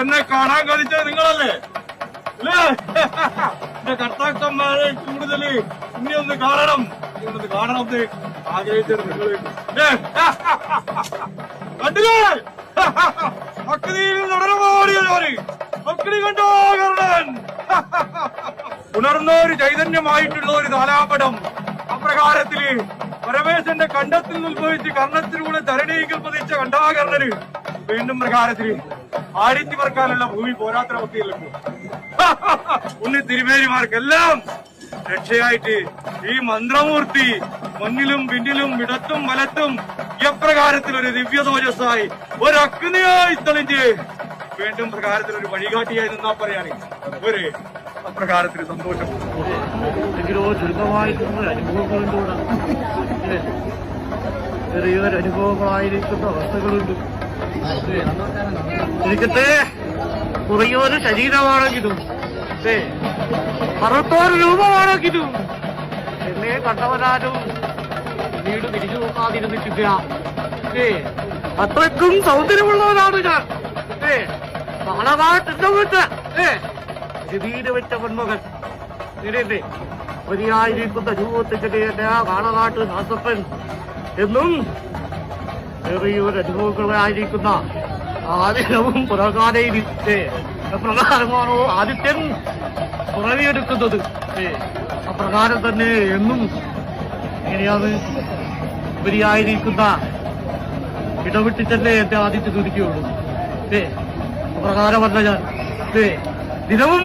എന്നെ കാണാൻ കഴിച്ചത് നിങ്ങളല്ലേ? അല്ലേ? എന്റെ കർത്താക്കന്മാരെ കൂടുതൽ ഇനി ഒന്ന് കാണണം. ഒന്ന് കാണണം എന്ന് ആഗ്രഹിച്ചത് നിങ്ങൾ കണ്ടില്ലേ അഗ്നിയിൽ നടനമാടിയവര് ഉണർന്ന ഒരു ചൈതന്യമായിട്ടുള്ള ഒരു കാലാപടം അപ്രകാരത്തിൽ പരമേശന്റെ കണ്ടത്തിൽ ഉത്ഭവിച്ച് കർണത്തിലൂടെ ധരണിയിൽ പതിച്ച കണ്ടാകർണന്. വീണ്ടും പ്രകാരത്തിൽ ആടിച്ചു പറക്കാനുള്ള ഭൂമി പോരാത്ര വക്കീലല്ലോ ഉണ്ണി തിരുമേനിമാർക്കെല്ലാം രക്ഷയായിട്ട് ഈ മന്ത്രമൂർത്തി മുന്നിലും പിന്നിലും ഇടത്തും വലത്തും എപ്രകാരത്തിൽ ഒരു ദിവ്യതോജസ്സായി ഒരു അഗ്നിയായി തെളിഞ്ഞ് വീണ്ടും പ്രകാരത്തിൽ ഒരു വഴികാട്ടിയായി നിന്നാ പറയാണ് ഒരു അപ്രകാരത്തിൽ സന്തോഷം. ചെറിയൊരു അനുഭവങ്ങളായിരിക്കുന്ന അവസ്ഥകളുണ്ട്? ഇരിക്കട്ടെ കുറയൊരു ശരീരമാണെങ്കിലും ഇല്ലേ? കറുത്തൊരു രൂപമാണെങ്കിലും എന്നെ കണ്ടവരാരും വീട് തിരിഞ്ഞു നോക്കാതിരുന്നിട്ടില്ല ഇല്ലേ? അത്രയ്ക്കും സൗന്ദര്യമുള്ളവരാണ് ഞാൻ ഏ കാണാനായിട്ട് വിട്ട് വീട് വെച്ച പെൺമകൻ ഇടയില്ലേ വരിയായിരിക്കുന്ന രൂപത്തിന്റെ കാണാനാട്ട് നാസപ്പൻ എന്നും ചെറിയൊരു അനുഭവങ്ങളായിരിക്കുന്ന ആദിനവും പുറകാലയിലിട്ട് പ്രകാരമാണോ ആദിത്യൻ പുറവിയെടുക്കുന്നത്? അപ്രകാരം തന്നെ എന്നും എങ്ങനെയാണ് ഉപരിയായിരിക്കുന്ന ഇടവിട്ട് തന്നെ എന്റെ ആദിത്യം തുടിക്കുകയുള്ളൂ ഏ അപ്രകാരമല്ല ഞാൻ. ദിനവും